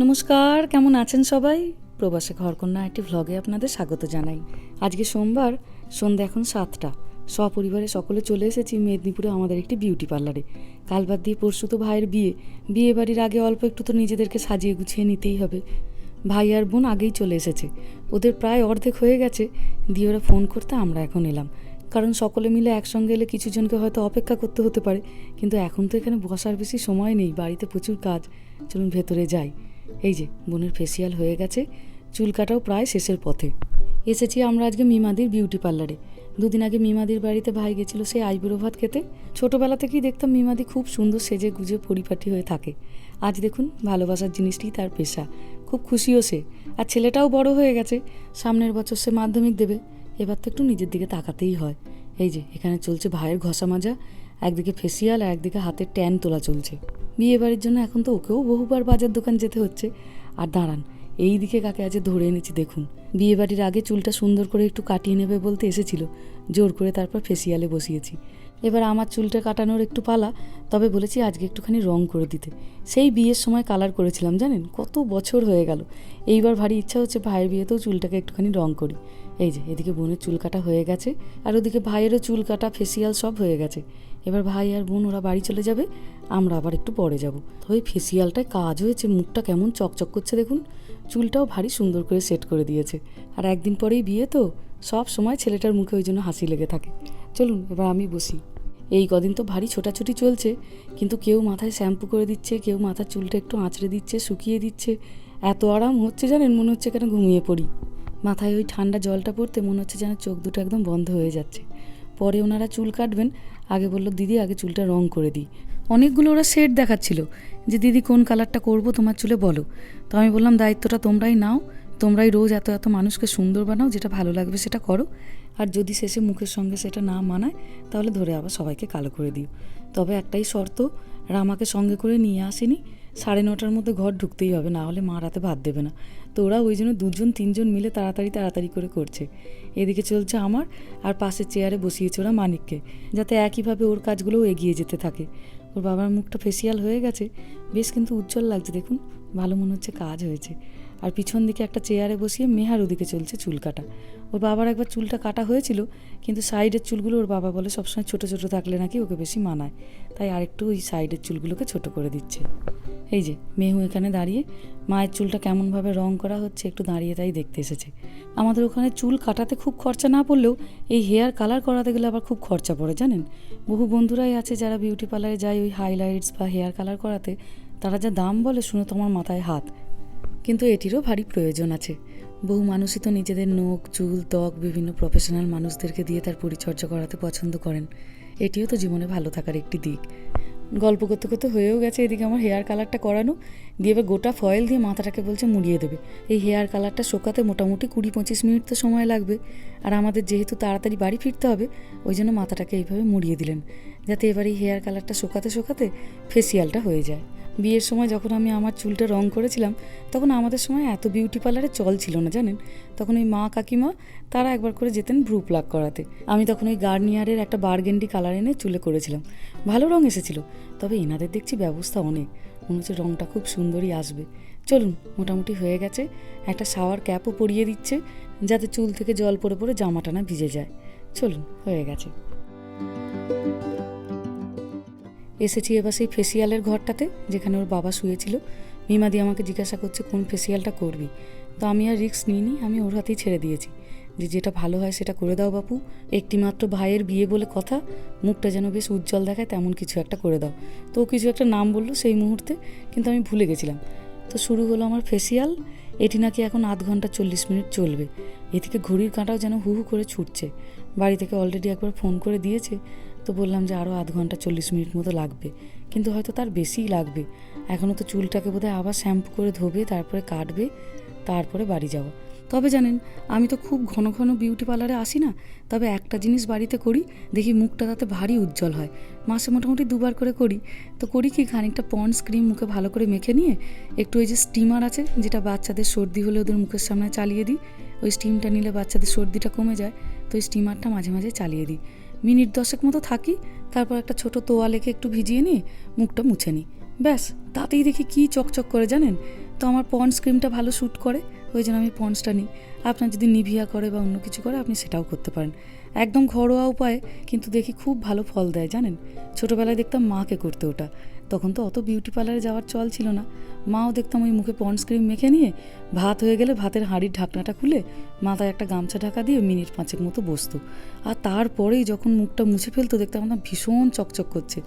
নমস্কার, কেমন আছেন সবাই? প্রবাসে ঘরকন্যা একটি ভ্লগে আপনাদের স্বাগত জানাই। আজকে সোমবার সন্ধ্যা এখন সাতটা। সপরিবারে সকলে চলে এসেছি মেদিনীপুরে আমাদের একটি বিউটি পার্লারে কাল বাদ দিয়ে পরশু তো ভাইয়ের বিয়ে। বিয়ে বাড়ির আগে অল্প একটু তো নিজেদেরকে সাজিয়ে গুছিয়ে নিতেই হবে। ভাই আর বোন আগেই চলে এসেছে। ওদের প্রায় অর্ধেক হয়ে গেছে। দিয়ে ওরা ফোন করতে আমরা এখন এলাম। কারণ সকলে মিলে একসঙ্গে এলে কিছু জনকে হয়তো অপেক্ষা করতে হতে পারে। কিন্তু এখন তো এখানে বসার বেশি সময় নেই। বাড়িতে প্রচুর কাজ। চলুন ভেতরে যাই। এই যে, বোনের ফেসিয়াল হয়ে গেছে, চুল কাটাও প্রায় শেষের পথে। এসেছি আমরা আজকে মিমাদির বিউটি পার্লারে দুদিন আগে মিমাদির বাড়িতে ভাই গেছিল সে আইবুড়ো ভাত খেতে। ছোটোবেলা থেকেই দেখতাম মিমাদি খুব সুন্দর সেজে গুজে পরিপাটি হয়ে থাকে। আজ দেখুন, ভালোবাসার জিনিসটি তার পেশা। খুব খুশিও সে। আর ছেলেটাও বড় হয়ে গেছে। সামনের বছর সে মাধ্যমিক দেবে। এবার তো একটু নিজের দিকে তাকাতেই হয়। এই যে, এখানে চলছে ভাইয়ের ঘষা মাজা। একদিকে ফেসিয়াল আর একদিকে হাতের ট্যান তোলা চলছে। বিয়ে বাড়ির জন্য এখন তো ওকেও বহুবার বাজার দোকান যেতে হচ্ছে। আর দাঁড়ান, এই দিকে কাকে আজ ধরে এনেছি দেখুন। বিয়ে বাড়ির আগে চুলটা সুন্দর করে একটু কাটিয়ে নেবে বলতে এসেছিল। জোর করে তারপর ফেসিয়ালে বসিয়েছি। এবার আমার চুলটা কাটানোর একটু পালা, তবে বলেছি আজকে একটুখানি রং করে দিতে। সেই বিয়ের সময় কালার করেছিলাম, জানেন? কত বছর হয়ে গেল। এইবার ভারী ইচ্ছা হচ্ছে ভাইয়ের বিয়েতেও চুলটাকে একটুখানি রং করি। এই যে, এদিকে বোনের চুল কাটা হয়ে গেছে, আর ওদিকে ভাইয়েরও চুল কাটা ফেসিয়াল সব হয়ে গেছে। এবার ভাই আর বোন, ওরা বাড়ি চলে যাবে, আমরা আবার একটু পরে যাব। তবে ফেসিয়ালটায় কাজ হয়েছে, মুখটা কেমন চকচক করছে দেখুন। চুলটাও ভারী সুন্দর করে সেট করে দিয়েছে। আর একদিন পরেই বিয়ে তো, সব সময় ছেলেটার মুখে ওই জন্য হাসি লেগে থাকে। চলুন, এবার আমি বসি। এই কদিন তো ভারী ছোটাছুটি চলছে, কিন্তু কেউ মাথায় শ্যাম্পু করে দিচ্ছে, কেউ মাথার চুলটা একটু আঁচড়ে দিচ্ছে, শুকিয়ে দিচ্ছে। এত আরাম হচ্ছে জানেন, মনে হচ্ছে কেন ঘুমিয়ে পড়ি। মাথায় ওই ঠান্ডা জলটা পড়তে মনে হচ্ছে যেন চোখ দুটো একদম বন্ধ হয়ে যাচ্ছে। পরে ওনারা চুল কাটবেন, আগে বলল, দিদি, আগে চুলটা রং করে দিই। অনেকগুলো ওরা শেড দেখাচ্ছিল, যে, দিদি, কোন কালারটা করব তোমার চুলে বলো। তো আমি বললাম, দায়িত্বটা তোমরাই নাও তোমরাই রোজ এত এত মানুষকে সুন্দর বানাও, যেটা ভালো লাগবে সেটা করো। আর যদি শেষে মুখের সঙ্গে সেটা না মানায়, তাহলে ধরে আবার সবাইকে কালো করে দিও। তবে একটাই শর্ত রামাকে সঙ্গে করে নিয়ে আসেনি, সাড়ে নটার মধ্যে ঘর ঢুকতেই হবে, না হলে মা রাতে ভাত দেবে না। তো ওরা ওই জন্য দুজন, তিনজন মিলে তাড়াতাড়ি তাড়াতাড়ি করে করছে। এদিকে চলছে আমার, আর পাশের চেয়ারে বসিয়েছে ওরা মানিককে, যাতে একইভাবে ওর কাজগুলোও এগিয়ে যেতে থাকে। ওর বাবার মুখটা ফেসিয়াল হয়ে গেছে, বেশ কিন্তু উজ্জ্বল লাগছে, দেখুন, ভালো মনে হচ্ছে কাজ হয়েছে। আর পিছন দিকে একটা চেয়ারে বসিয়ে মেহার ওদিকে চলছে চুল কাটা। ওর বাবার একবার চুলটা কাটা হয়েছিল, কিন্তু সাইডের চুলগুলো ওর বাবা বলে সবসময় ছোটো ছোটো থাকলে নাকি ওকে বেশি মানায়। তাই আরেকটু ওই সাইডের চুলগুলোকে ছোট করে দিচ্ছে। এই যে, মেহু এখানে দাঁড়িয়ে, মায়ের চুলটা কেমনভাবে রং করা হচ্ছে একটু দাঁড়িয়ে তাই দেখতে এসেছে। আমাদের ওখানে চুল কাটাতে খুব খরচা না পড়লেও এই হেয়ার কালার করাতে গেলে আবার খুব খরচা পড়ে, জানেন? বহু বন্ধুরাই আছে যারা বিউটি পার্লারে যায় ওই হাইলাইটস বা হেয়ার কালার করাতে, তারা যা দাম বলে শুনে তোমার মাথায় হাত। কিন্তু এটিরও ভারী প্রয়োজন আছে। বহু মানুষই তো নিজেদের নখ, চুল, ত্বক বিভিন্ন প্রফেশনাল মানুষদেরকে দিয়ে তার পরিচর্যা করাতে পছন্দ করেন। এটিও তো জীবনে ভালো থাকার একটি দিক। গল্প করতে করতে হয়েও গেছে এদিকে আমার হেয়ার কালারটা করানো। দিয়ে এবার গোটা ফয়েল দিয়ে মাথাটাকে বলছে মুড়িয়ে দেবে। এই হেয়ার কালারটা শোকাতে মোটামুটি কুড়ি পঁচিশ মিনিট তো সময় লাগবে। আর আমাদের যেহেতু তাড়াতাড়ি বাড়ি ফিরতে হবে, ওই জন্য মাথাটাকে এইভাবে মুড়িয়ে দিলেন। যাতে এবার এই হেয়ার কালারটা শোকাতে শোকাতে ফেসিয়ালটা হয়ে যায়। বিয়ের সময় যখন আমি আমার চুলটা রং করেছিলাম, তখন আমাদের সময় এত বিউটি পার্লারে চল ছিল না, জানেন? তখন ওই মা কাকিমা, তারা একবার করে যেতেন ভ্রু প্লাক করাতে। আমি তখন ওই গার্নিয়ারের একটা বার্গেন্ডি কালার এনে চুলে করেছিলাম। ভালো রং এসেছিল, তবে এনাদের দেখছি ব্যবস্থা অনেক। মনে হচ্ছে রংটা খুব সুন্দরই আসবে। চলুন, মোটামুটি হয়ে গেছে। একটা শাওয়ার ক্যাপও পরিয়ে দিচ্ছে, যাতে চুল থেকে জল পড়ে পড়ে জামাটা না ভিজে যায়। চলুন, হয়ে গেছে। এসেছি এবার সেই ফেসিয়ালের ঘরটাতে, যেখানে ওর বাবা শুয়েছিল। মিমাদি আমাকে জিজ্ঞাসা করছে, কোন ফেসিয়ালটা করবি? তো আমি আর রিস্ক নিইনি, আমি ওর হাতেই ছেড়ে দিয়েছি। যে যেটা ভালো হয় সেটা করে দাও বাপু। একটিমাত্র ভাইয়ের বিয়ে বলে কথা, মুখটা যেন বেশ উজ্জ্বল দেখায়, তেমন কিছু একটা করে দাও। তো ও কিছু একটা নাম বলল সেই মুহূর্তে, কিন্তু আমি ভুলে গেছিলাম। তো শুরু হলো আমার ফেসিয়াল, এটি নাকি এখন আধ ঘণ্টা চল্লিশ মিনিট চলবে। এদিকে ঘড়ির কাঁটাও যেন হু হু করে ছুটছে। বাড়ি থেকে অলরেডি একবার ফোন করে দিয়েছে। তো বললাম যে আরও আধ ঘণ্টা চল্লিশ মিনিট মতো লাগবে। কিন্তু হয়তো তার বেশিই লাগবে। এখনও তো চুলটাকে বোধহয় আবার শ্যাম্পু করে ধোবে, তারপরে কাটবে, তারপরে বাড়ি যাওয়া তবে জানেন, আমি তো খুব ঘন ঘন বিউটি পার্লারে আসি না, তবে একটা জিনিস বাড়িতে করি, দেখি মুখটা তাতে ভারী উজ্জ্বল হয়। মাসে মোটামুটি দুবার করে করি। তো করি কি, খানিকটা পন্ডস ক্রিম মুখে ভালো করে মেখে নিয়ে, একটু ওই যে স্টিমার আছে, যেটা বাচ্চাদের সর্দি হলে ওদের মুখের সামনে চালিয়ে দিই, ওই স্টিমটা নিলে বাচ্চাদের সর্দিটা কমে যায়, তো ওই স্টিমারটা মাঝে মাঝে চালিয়ে দিই। মিনিট দশেক মতো থাকি, তারপর একটা ছোট তোয়ালেকে একটু ভিজিয়ে নিয়ে মুখটা মুছে নিই। ব্যাস, তাতেই দেখি কি চকচক করে জানেন? তো আমার পন্ডস ক্রিমটা ভালো শ্যুট করে, ওই জন্য আমি পন্ডসটা নিই। আপনার যদি নিভিয়া করে বা অন্য কিছু করে, আপনি সেটাও করতে পারেন। একদম ঘরোয়া উপায়ে, কিন্তু দেখি খুব ভালো ফল দেয় জানেন? ছোটোবেলায় দেখতাম মাকে করতে ওটা। তখন তো অত বিউটি পার্লারে যাওয়ার চল ছিল না। মাও দেখতাম ওই মুখে পন্ডস ক্রিম মেখে নিয়ে ভাত হয়ে গেলে ভাতের হাঁড়ির ঢাকনাটা খুলে মাথায় একটা গামছা ঢাকা দিয়ে মিনিট পাঁচেক মতো বসতো। আর তারপরেই যখন মুখটা মুছে ফেলতো, দেখতাম আমার ভীষণ চকচক করছে।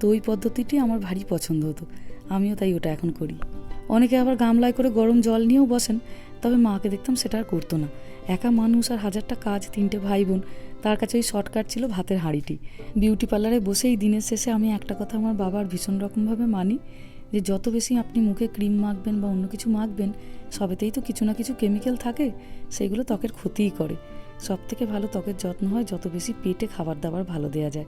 তো ওই পদ্ধতিটি আমার ভারী পছন্দ হতো। আমিও তাই ওটা এখন করি। অনেকে আবার গামলায় করে গরম জল নিয়েও বসেন, তবে মাকে দেখতাম সেটা আর করতো না। একা মানুষ আর হাজারটা কাজ, তিনটে ভাই বোন তার কাছে ওই শর্টকাট ছিল ভাতের হাঁড়িটি। বিউটি পার্লারে বসেই দিনের শেষে আমি একটা কথা আমার বাবার ভীষণ রকমভাবে মানি, যে যত বেশি আপনি মুখে ক্রিম মাখবেন বা অন্য কিছু মাখবেন, সবেতেই তো কিছু না কিছু কেমিক্যাল থাকে, সেগুলো ত্বকের ক্ষতিই করে। সব থেকে ভালো ত্বকের যত্ন হয় যত বেশি পেটে খাবার দাবার ভালো দেওয়া যায়।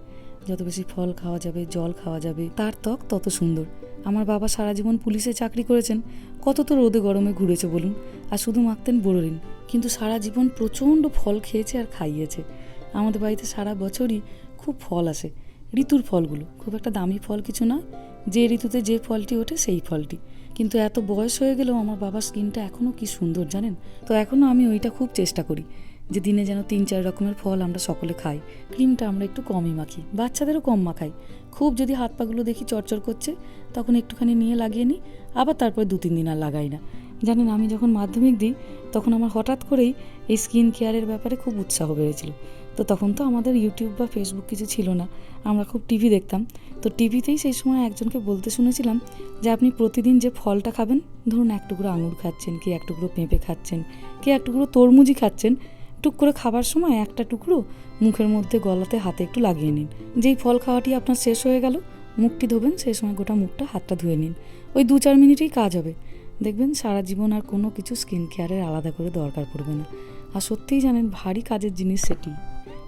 যত বেশি ফল খাওয়া যাবে, জল খাওয়া যাবে, তার ত্বক তত সুন্দর। আমার বাবা সারা জীবন পুলিশে চাকরি করেছেন, কত তো রোদে গরমে ঘুরেছে বলুন, আর শুধু মাখতেন বোরোলিন কিন্তু সারা জীবন প্রচণ্ড ফল খেয়েছে আর খাইয়েছে। আমাদের বাড়িতে সারা বছরই খুব ফল আসে, ঋতুর ফলগুলো, খুব একটা দামি ফল কিছু না, যে ঋতুতে যে ফলটি ওঠে সেই ফলটি। কিন্তু এত বয়স হয়ে গেলেও আমার বাবার স্কিনটা এখনও কি সুন্দর জানেন? তো এখনও আমি ওইটা খুব চেষ্টা করি। যে দিনে যেন তিন, চার রকমের ফল আমরা সকলে খাই। ক্রিমটা আমরা একটু কমই মাখি, বাচ্চাদেরও কম মাখাই। খুব যদি হাত পাগুলো দেখি চরচর করছে, তখন একটুখানি নিয়ে লাগিয়ে নিই, আবার তারপর দু, তিন দিন আর লাগাই না। জানেন, আমি যখন মাধ্যমিক দিই, তখন আমার হঠাৎ করেই এই স্কিন কেয়ারের ব্যাপারে খুব উৎসাহ বেড়েছিল। তো তখন তো আমাদের ইউটিউব বা ফেসবুক কিছু ছিল না, আমরা খুব টিভি দেখতাম। তো টিভিতেই সেই সময় একজনকে বলতে শুনেছিলাম যে, আপনি প্রতিদিন যে ফলটা খাবেন, ধরুন এক টুকরো আঙুর খাচ্ছেন, কি এক টুকরো পেঁপে খাচ্ছেন, কি এক টুকরো তরমুজি খাচ্ছেন টুক করে খাবার সময় একটা টুকরো মুখের মধ্যে গলাতে হাতে একটু লাগিয়ে নিন। যেই ফল খাওয়াটি আপনার শেষ হয়ে গেল, মুখটি ধোবেন, সেই সময় গোটা মুখটা হাতটা ধুয়ে নিন। ওই দু চার মিনিটেই কাজ হবে। দেখবেন সারা জীবন আর কোনো কিছু স্কিন কেয়ারের আলাদা করে দরকার পড়বে না। আর সত্যিই জানেন, ভারী কাজের জিনিস সেটি।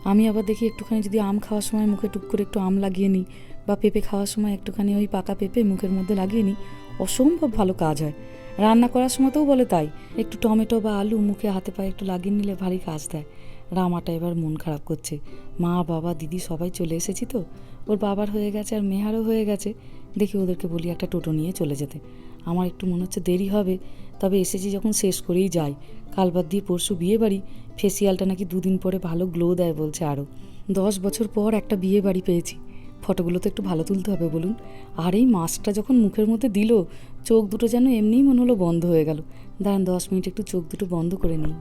আমি আবার দেখি একটুখানি যদি আম খাওয়ার সময় মুখে টুক করে একটু আম লাগিয়ে নিই বা পেঁপে খাওয়ার সময় একটুখানি ওই পাকা পেঁপে মুখের মধ্যে লাগিয়ে নিই, অসম্ভব ভালো কাজ হয়। রান্না করার সময়তেও বলে তাই। একটু টমেটো বা আলু মুখে হাতে পায়ে একটু লাগিয়ে নিলে ভারী কাজ দেয়। রামাটা এবার মন খারাপ করছে। মা, বাবা, দিদি সবাই চলে এসেছি তো। ওর বাবার হয়ে গেছে আর মেহারও হয়ে গেছে। দেখি ওদেরকে বলি একটা টোটো নিয়ে চলে যেতে। আমার একটু মনে হচ্ছে দেরি হবে। তবে এসেছি যখন শেষ করেই যাই। কাল বাদ দিয়ে পরশু বিয়ে বাড়ি ফেসিয়ালটা নাকি দুদিন পরে ভালো গ্লো দেয় বলছে আরও। দশ বছর পর একটা বিয়ে বাড়ি পেয়েছি। ফটোগুলো তো একটু ভালো তুলতে হবে বলুন। আর এই মাস্কটা যখন মুখের মধ্যে দিল, চোখ দুটো যেন এমনিই মনে হলো বন্ধ হয়ে গেল। দাঁড়ান দশ মিনিট, একটু চোখ দুটো বন্ধ করে নিই।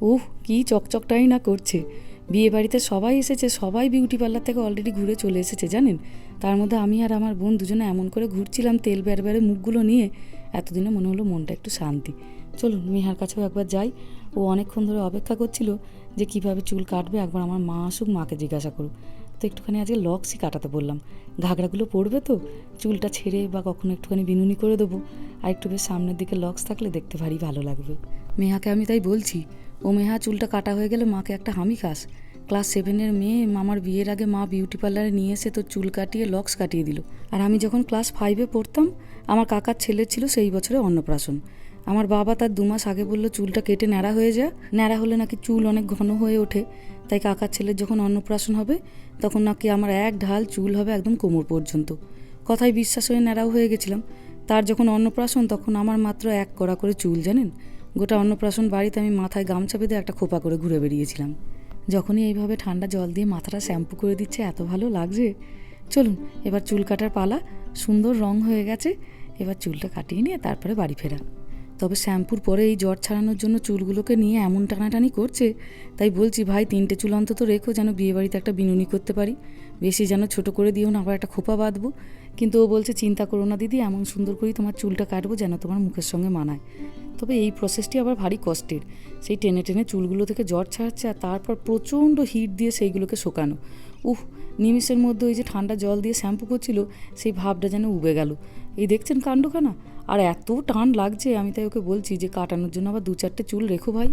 উহ, কি চকচকটাই না করছে। বিয়ে বাড়িতে সবাই এসেছে, সবাই বিউটি পার্লার থেকে অলরেডি ঘুরে চলে এসেছে, জানেন? তার মধ্যে আমি আর আমার বোন দুজনে এমন করে ঘুরছিলাম তেল বেড়ে মুখগুলো নিয়ে, এতদিনে মনে হলো মনটা একটু শান্তি। চলুন, মিহার কাছেও একবার যাই। ও অনেকক্ষণ ধরে অপেক্ষা করছিল যে কীভাবে চুল কাটবে, একবার আমার মা আসুক, মাকে জিজ্ঞাসা করুক। তো একটুখানি আজকে লক্সই কাটাতে বললাম। ঘাগড়াগুলো পড়বে তো, চুলটা ছেড়ে বা কখনো একটুখানি বিনুনি করে দেবো। আর একটু বেশ সামনের দিকে লক্স থাকলে দেখতে ভারী ভালো লাগবে। মেহাকে আমি তাই বলছি ও মেহা চুলটা কাটা হয়ে গেলে মাকে একটা হামি খাস। ক্লাস সেভেনের মেয়ে মামার বিয়ের আগে মা বিউটি পার্লারে নিয়ে এসে তো চুল কাটিয়ে লক্স কাটিয়ে দিল। আর আমি যখন ক্লাস ফাইভে পড়তাম, আমার কাকার ছেলে ছিল সেই বছরে অন্নপ্রাশন। আমার বাবা তার দু মাস আগে বলল, চুলটা কেটে ন্যাড়া হয়ে যা। ন্যাড়া হলে নাকি চুল অনেক ঘন হয়ে ওঠে। তাই কাকার ছেলের যখন অন্নপ্রাশন হবে, তখন নাকি আমার এক ঢাল চুল হবে একদম কোমর পর্যন্ত। কথায় বিশ্বাস হয়ে ন্যাড়াও হয়ে গেছিলাম। তার যখন অন্নপ্রাশন, তখন আমার মাত্র এক কড়া করে চুল, জানেন? গোটা অন্নপ্রাশন বাড়িতে আমি মাথায় গামছা বেঁধে একটা খোপা করে ঘুরে বেরিয়েছিলাম যখনই এইভাবে ঠান্ডা জল দিয়ে মাথাটা শ্যাম্পু করে দিচ্ছে, এত ভালো লাগছে। চলুন, এবার চুল কাটার পালা। সুন্দর রং হয়ে গেছে। এবার চুলটা কাটিয়ে নিয়ে তারপরে বাড়ি ফেরা। তবে শ্যাম্পুর পরে এই জ্বর ছাড়ানোর জন্য চুলগুলোকে নিয়ে এমন টানাটানি করছে, তাই বলছি, ভাই, তিনটে চুল অন্তত রেখো, যেন বিয়েবাড়িতে একটা বিনুনি করতে পারি। বেশি যেন ছোট করে দিও না, আবার একটা খোপা বাঁধবো। কিন্তু ও বলছে, চিন্তা করো না দিদি, এমন সুন্দর করেই তোমার চুলটা কাটবো, যেন তোমার মুখের সঙ্গে মানায়। তবে এই প্রসেসটি আবার ভারী কষ্টের সেই টেনে টেনে চুলগুলো থেকে জ্বর ছাড়ছে আর তারপর প্রচণ্ড হিট দিয়ে সেইগুলোকে শোকানো। উহ নিমিষের মধ্যে ওই যে ঠান্ডা জল দিয়ে শ্যাম্পু করছিল, সেই ভাবটা যেন উবে গেল। এই দেখছেন কাণ্ডখানা? আর এত টান লাগছে, আমি তাই ওকে বলছি যে কাটানোর জন্য আবার দু চারটে চুল রেখো ভাই।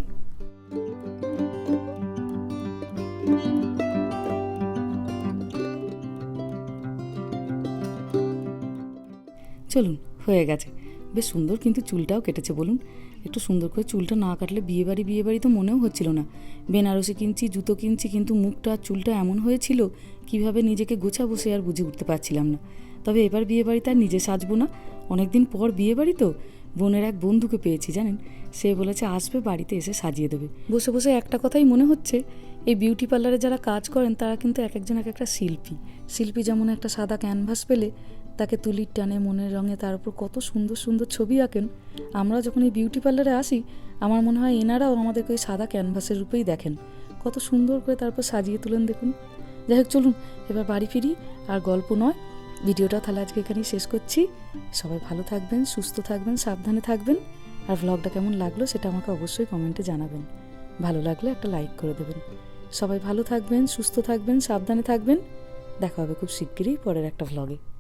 চলুন, হয়ে গেছে। বেশ সুন্দর কিন্তু চুলটাও কেটেছে, বলুন। একটু সুন্দর করে চুলটা না কাটলে বিয়ে বাড়ি বিয়ে বাড়ি তো মনেও হচ্ছিল না। বেনারসি কিনছি, জুতো কিনছি, কিন্তু মুখটা আর চুলটা এমন হয়েছিল, কীভাবে নিজেকে গোছাবো সে আর বুঝে উঠতে পারছিলাম না। তবে এবার বিয়ে বাড়িতে আর নিজে সাজবো না। অনেকদিন পর বিয়ে বাড়ি তো, বোনের এক বন্ধুকে পেয়েছি, জানেন? সে বলেছে, আসবে, বাড়িতে এসে সাজিয়ে দেবে। বসে বসে একটা কথাই মনে হচ্ছে, এই বিউটি পার্লারে যারা কাজ করেন, তারা কিন্তু এক একজন এক একটা শিল্পী। শিল্পী যেমন একটা সাদা ক্যানভাস পেলে তাকে তুলির টানে, মনের রঙে তার উপর কত সুন্দর সুন্দর ছবি আঁকেন। আমরা যখন এই বিউটি পার্লারে আসি, আমার মনে হয় এনারাও আমাদেরকে ওই সাদা ক্যানভাসের রূপেই দেখেন। কত সুন্দর করে তারপর সাজিয়ে তুলেন দেখুন। যাই হোক, চলুন, এবার বাড়ি ফিরি, আর গল্প নয়। ভিডিওটা তাহলে আজকে এখানেই শেষ করছি। সবাই ভালো থাকবেন, সুস্থ থাকবেন, সাবধানে থাকবেন, আর ভ্লগটা কেমন লাগল সেটা আমাকে অবশ্যই কমেন্টে জানাবেন। ভালো লাগলে একটা লাইক করে দেবেন। সবাই ভালো থাকবেন, সুস্থ থাকবেন, সাবধানে থাকবেন। দেখা হবে খুব শিগগিরই পরের একটা ভ্লগে